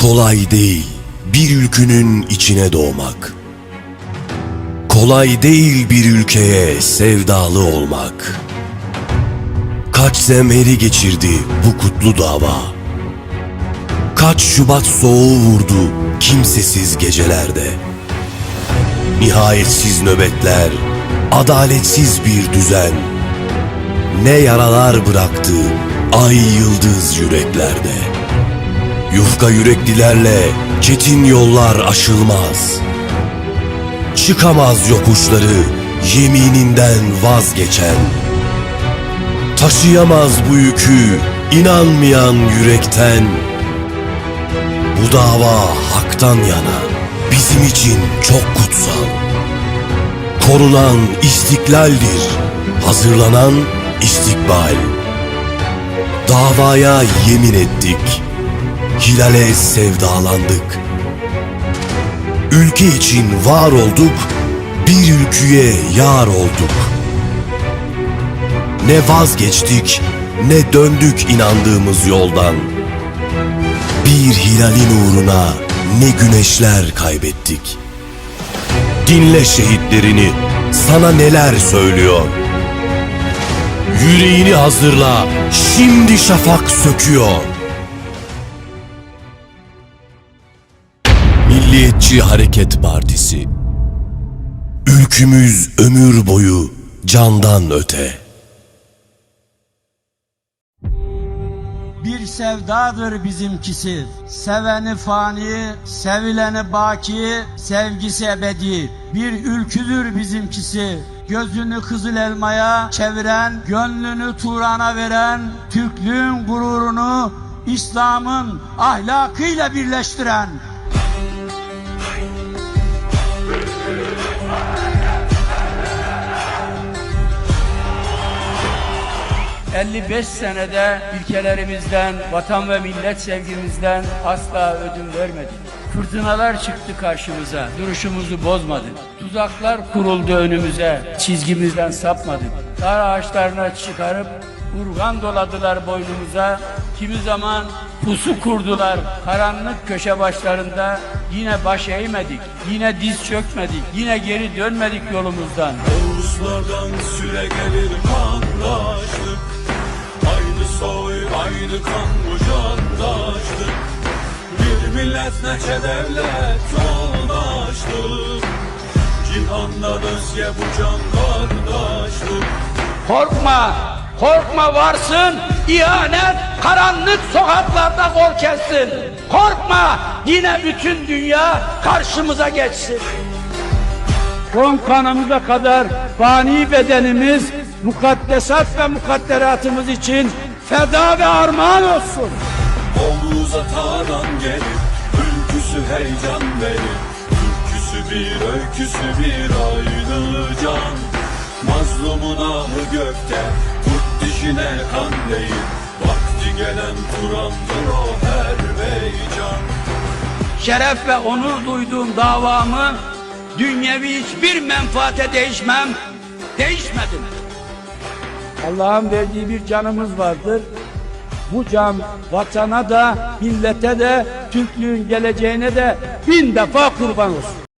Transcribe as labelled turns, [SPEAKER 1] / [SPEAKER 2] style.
[SPEAKER 1] Kolay değil bir ülkünün içine doğmak. Kolay değil bir ülkeye sevdalı olmak. Kaç zemheri geçirdi bu kutlu dava. Kaç Şubat soğuğu vurdu kimsesiz gecelerde. Nihayetsiz nöbetler, adaletsiz bir düzen. Ne yaralar bıraktı ay yıldız yüreklerde. Yufka yüreklilerle çetin yollar aşılmaz. Çıkamaz yokuşları yemininden vazgeçen. Taşıyamaz bu yükü inanmayan yürekten. Bu dava haktan yana bizim için çok kutsal. Korunan istiklaldir, hazırlanan istikbal. Davaya yemin ettik, hilale sevdalandık. Ülke için var olduk, bir ülküye yar olduk. Ne vazgeçtik, ne döndük inandığımız yoldan. Bir hilalin uğruna ne güneşler kaybettik. Dinle şehitlerini, sana neler söylüyor. Yüreğini hazırla, şimdi şafak söküyor. Milliyetçi Hareket Partisi Ülkümüz ömür boyu candan öte.
[SPEAKER 2] Bir sevdadır bizimkisi. Seveni fani, sevileni baki, sevgisi ebedi. Bir ülküdür bizimkisi. Gözünü kızıl elmaya çeviren, gönlünü Turan'a veren, Türklüğün gururunu İslam'ın ahlakıyla birleştiren, 55 senede ilkelerimizden, vatan ve millet sevgimizden asla ödün vermedik. Fırtınalar çıktı karşımıza, duruşumuzu bozmadık. Tuzaklar kuruldu önümüze, çizgimizden sapmadık. Dar ağaçlarına çıkarıp urgan doladılar boynumuza. Kimi zaman pusu kurdular karanlık köşe başlarında. Yine baş eğmedik, yine diz çökmedik, yine geri dönmedik yolumuzdan.
[SPEAKER 3] Ruslardan süre gelir soy, aynı kan bu candaşlık Bir millet neçe devlet yoldaşlık Cihanda özge bu can kardeşlik
[SPEAKER 2] Korkma, korkma varsın, ihanet karanlık sokaklarda zor kessin. Korkma, yine bütün dünya karşımıza geçsin. Son kanımıza kadar fani bedenimiz, mukaddesat ve mukadderatımız için feda ve armağan olsun.
[SPEAKER 3] Omuza taran gelir Ülküsü heyecan verir Türküsü bir öyküsü bir aynı can Mazlumun ahı gökte Kurt dişine kan değil Vakti gelen Kur'an'dır o her beycan
[SPEAKER 2] Şeref ve onur duyduğum davamı dünyevi hiçbir menfaate değişmem, değişmedim. Allah'ın verdiği bir canımız vardır. Bu can vatana da, millete de, Türklüğün geleceğine de bin defa kurban olsun.